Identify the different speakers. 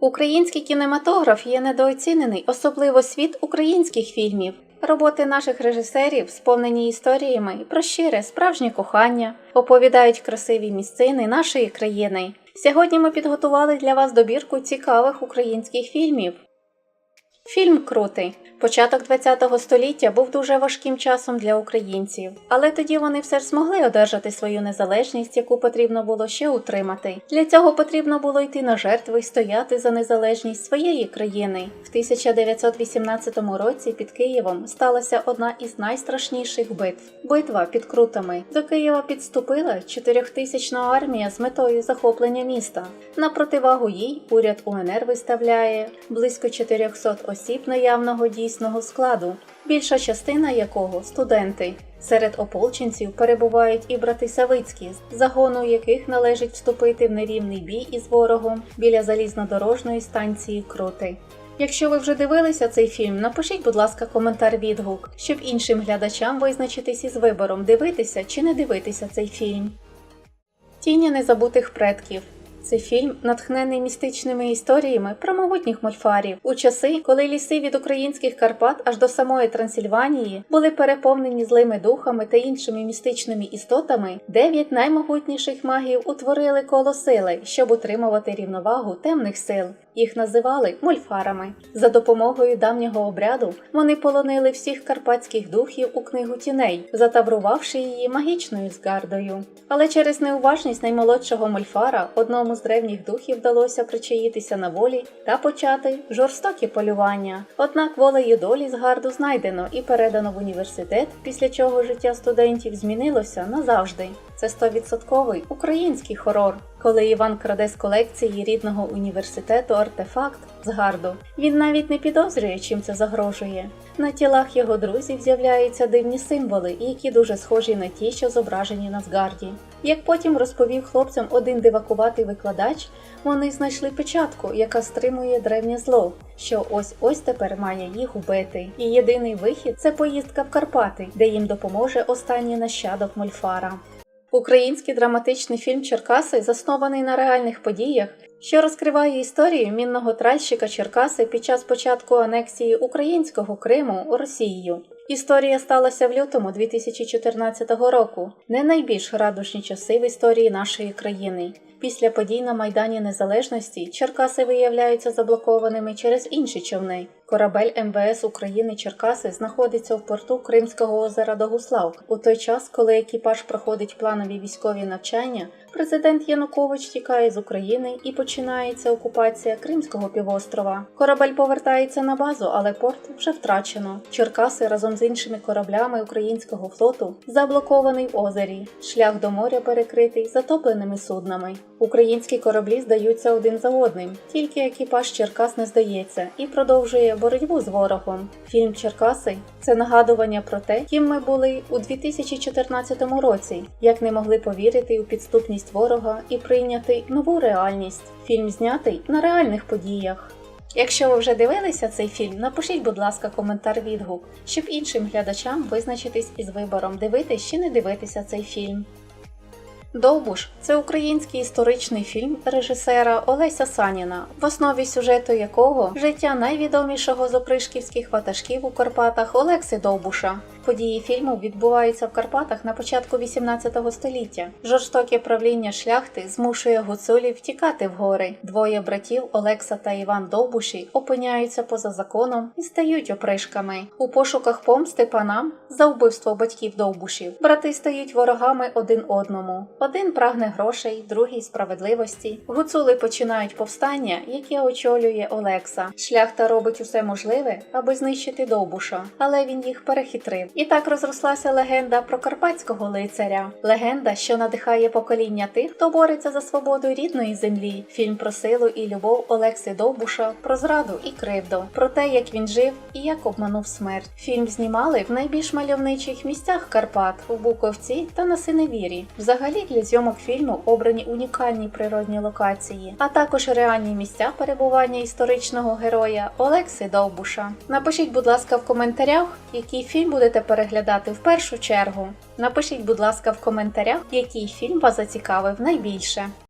Speaker 1: Український кінематограф є недооцінений, особливо світ українських фільмів. Роботи наших режисерів сповнені історіями про щире, справжнє кохання, оповідають красиві місцини нашої країни. Сьогодні ми підготували для вас добірку цікавих українських фільмів. Фільм Крутий. Початок ХХ століття був дуже важким часом для українців, але тоді вони все ж змогли одержати свою незалежність, яку потрібно було ще утримати. Для цього потрібно було йти на жертви і стояти за незалежність своєї країни. В 1918 році під Києвом сталася одна із найстрашніших битв битва під Крутами. До Києва підступила чотирьохтисячна армія з метою захоплення міста. На противагу їй уряд УНР виставляє близько 400 осіб наявного дійсного складу, більша частина якого студенти. Серед ополченців перебувають і брати Савицькі, загону яких належить вступити в нерівний бій із ворогом біля залізнодорожної станції Крути. Якщо ви вже дивилися цей фільм, напишіть, будь ласка, коментар відгук, щоб іншим глядачам визначитись із вибором, дивитися чи не дивитися цей фільм. Тіні незабутих предків. Це фільм, натхнений містичними історіями про могутніх мольфарів у часи, коли ліси від українських Карпат аж до самої Трансильванії були переповнені злими духами та іншими містичними істотами, дев'ять наймогутніших магів утворили коло сили, щоб утримувати рівновагу темних сил. Їх називали мольфарами. За допомогою давнього обряду вони полонили всіх карпатських духів у книгу тіней, затаврувавши її магічною згардою. Але через неуважність наймолодшого мольфара одному з древніх духів вдалося причаїтися на волі та почати жорстокі полювання. Однак волею долі згарду знайдено і передано в університет, після чого життя студентів змінилося назавжди. Це 100% український хорор, коли Іван краде з колекції рідного університету артефакт з гарду. Він навіть не підозрює, чим це загрожує. На тілах його друзів з'являються дивні символи, які дуже схожі на ті, що зображені на згарді. Як потім розповів хлопцям один дивакуватий викладач, вони знайшли печатку, яка стримує древнє зло, що ось ось тепер має їх убити. І єдиний вихід це поїздка в Карпати, де їм допоможе останній нащадок Мольфара. Український драматичний фільм Черкаси заснований на реальних подіях, що розкриває історію мінного тральщика Черкаси під час початку анексії українського Криму Росією. Історія сталася в лютому 2014 року, не найбільш радушні часи в історії нашої країни. Після подій на Майдані Незалежності Черкаси виявляються заблокованими через інші човни. Корабель МВС України Черкаси знаходиться в порту Кримського озера Догуслав. У той час, коли екіпаж проходить планові військові навчання, президент Янукович тікає з України і починається окупація Кримського півострова. Корабель повертається на базу, але порт вже втрачено. Черкаси разом з іншими кораблями українського флоту заблокований в озері. Шлях до моря перекритий затопленими суднами. Українські кораблі здаються один за одним, тільки екіпаж Черкас не здається і продовжує боротьбу з ворогом. Фільм Черкаси це нагадування про те, ким ми були у 2014 році, як не могли повірити у підступність ворога і прийняти нову реальність. Фільм знятий на реальних подіях. Якщо ви вже дивилися цей фільм, напишіть, будь ласка, коментар відгук, щоб іншим глядачам визначитись із вибором, дивитись чи не дивитися цей фільм. Довбуш це український історичний фільм режисера Олеся Саніна, в основі сюжету якого життя найвідомішого з опришківських ватажків у Карпатах Олекси Довбуша. Події фільму відбуваються в Карпатах на початку 18 століття. Жорстоке правління шляхти змушує гуцулів втікати в гори. Двоє братів Олекса та Іван Довбуші опиняються поза законом і стають опришками. У пошуках помсти панам за вбивство батьків Довбушів брати стають ворогами один одному. Один прагне грошей, другий справедливості. Гуцули починають повстання, яке очолює Олекса. Шляхта робить усе можливе, аби знищити Довбуша, але він їх перехитрив. І так розрослася легенда про карпатського лицаря. Легенда, що надихає покоління тих, хто бореться за свободу рідної землі. Фільм про силу і любов Олекси Довбуша, про зраду і кривду, про те, як він жив і як обманув смерть. Фільм знімали в найбільш мальовничих місцях Карпат у Буковці та на Синевірі. Взагалі для зйомок фільму обрані унікальні природні локації, а також реальні місця перебування історичного героя Олекси Довбуша. Напишіть, будь ласка, в коментарях, який фільм будете переглядати в першу чергу. Напишіть, будь ласка, в коментарях, який фільм вас зацікавив найбільше.